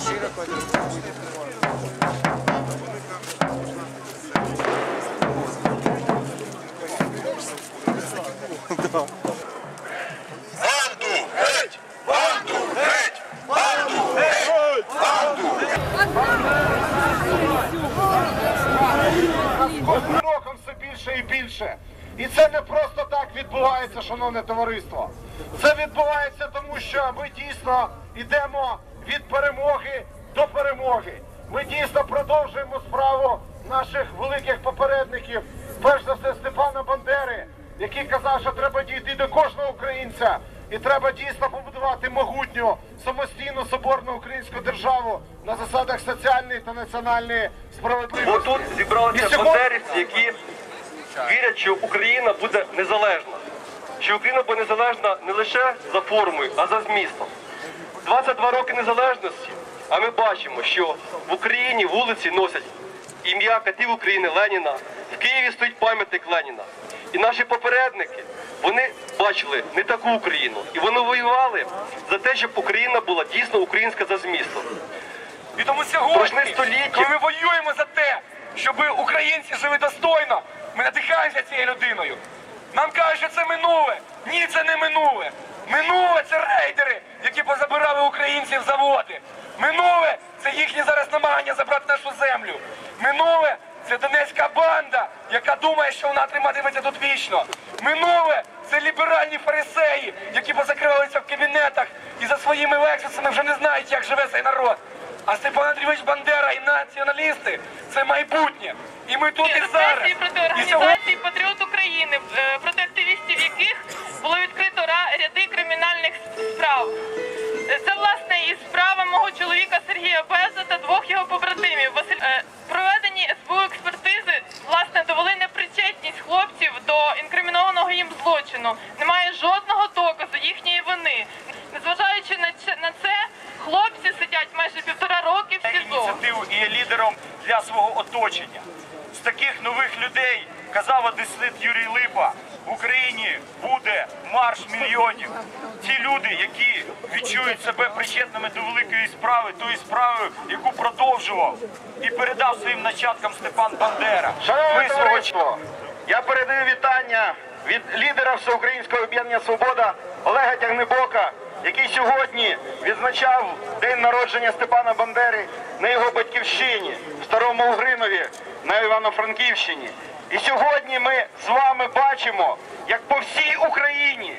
широко геть! Банду геть! Банду! Роком все більше і більше. І це не просто так відбувається, шановне товариство. Це відбувається тому, що ми дійсно йдемо від перемоги до перемоги. Ми дійсно продовжуємо справу наших великих попередників, перш за все Степана Бандери, який казав, що треба дійти до кожного українця, і треба дійсно побудувати могутню самостійну соборну українську державу на засадах соціальної та національної справедливості. Бо тут зібралися сьогодні- бандерівці, які вірять, що Україна буде незалежна. Що Україна буде незалежна не лише за формою, а за змістом. 22 роки незалежності, а ми бачимо, що в Україні вулиці носять ім'я катів України Леніна, в Києві стоїть пам'ятник Леніна. І наші попередники, вони бачили не таку Україну. І вони воювали за те, щоб Україна була дійсно українська за змістом. І тому сьогодні, століття. коли ми воюємо за те, щоб українці жили достойно, ми надихаємося цією людиною. Нам кажуть, що це минуле. Ні, це не минуле. Минуле це позабирали українців заводи. Минуле це їхні зараз намагання забрати нашу землю. Минуле це донецька банда, яка думає, що вона триматиметься тут вічно. Минуле це ліберальні фарисеї, які позакривалися в кабінетах і за своїми лексусами вже не знають, як живе цей народ. А Степан Андрійович Бандера і націоналісти це майбутнє. І ми тут і зараз. Репресії проти організацій Патріот України, е, проти активістів яких було відкрито ряди кримінальних двох його побратимів. Василь е, проведені СБУ експертизи власне довели непричетність хлопців до інкримінованого їм злочину. Немає жодного доказу їхньої вини. Незважаючи на це- хлопці сидять майже півтора роки в СІЗО. ініціативу і є лідером для свого оточення. З таких нових людей казав одесит Юрій Липа. В Україні буде марш мільйонів. Ті люди, які відчують себе причетними до великої справи, тої справи, яку продовжував і передав своїм начаткам Степан Бандера. Шановне товариство, я передаю вітання від лідера Всеукраїнського об'єднання Свобода Олега Тягнебока, який сьогодні відзначав день народження Степана Бандери на його батьківщині в Старому Угринові на Івано-Франківщині. І сьогодні ми з вами бачимо, як по всій Україні,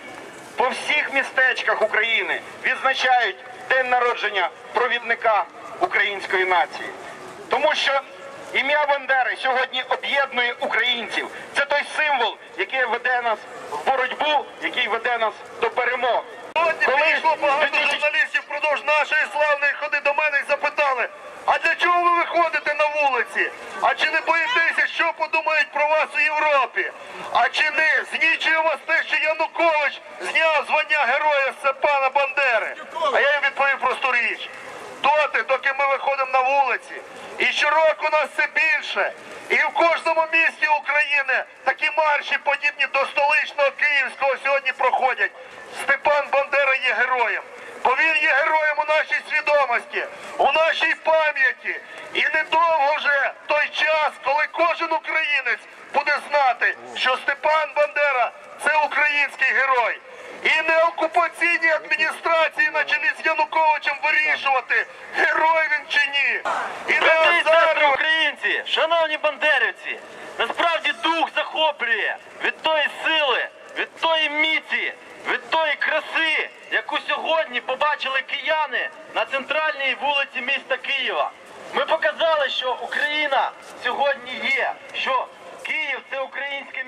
по всіх містечках України відзначають день народження провідника української нації. Тому що ім'я Бандери сьогодні об'єднує українців. Це той символ, який веде нас в боротьбу, який веде нас до перемог. Сьогодні підійшло багато журналістів впродовж нашої славної ходи до мене і запитали, а для чого ви виходите на вулиці? А чи не боїтеся, що подумають про вас у Європі? А чи не знічує вас те, що Янукович зняв звання героя Степана Бандери? А я їм відповів просту річ. Доти, доки ми виходимо на вулиці. І щороку нас все більше. І в кожному місті України такі марші, подібні до столичного Київського, сьогодні проходять. Степан Бандера є героєм. Бо він є героєм у нашій свідомості, у нашій пам'яті. І недовго вже той час, коли кожен українець буде знати, що Степан Бандера це український герой. І не окупаційні адміністрації на чолі з Януковичем вирішувати, герой він чи ні. І не. Шановні бандерівці, насправді дух захоплює від тої сили, від тої міці, від тої краси, яку сьогодні побачили кияни на центральній вулиці міста Києва. Ми показали, що Україна сьогодні є, що Київ це українське.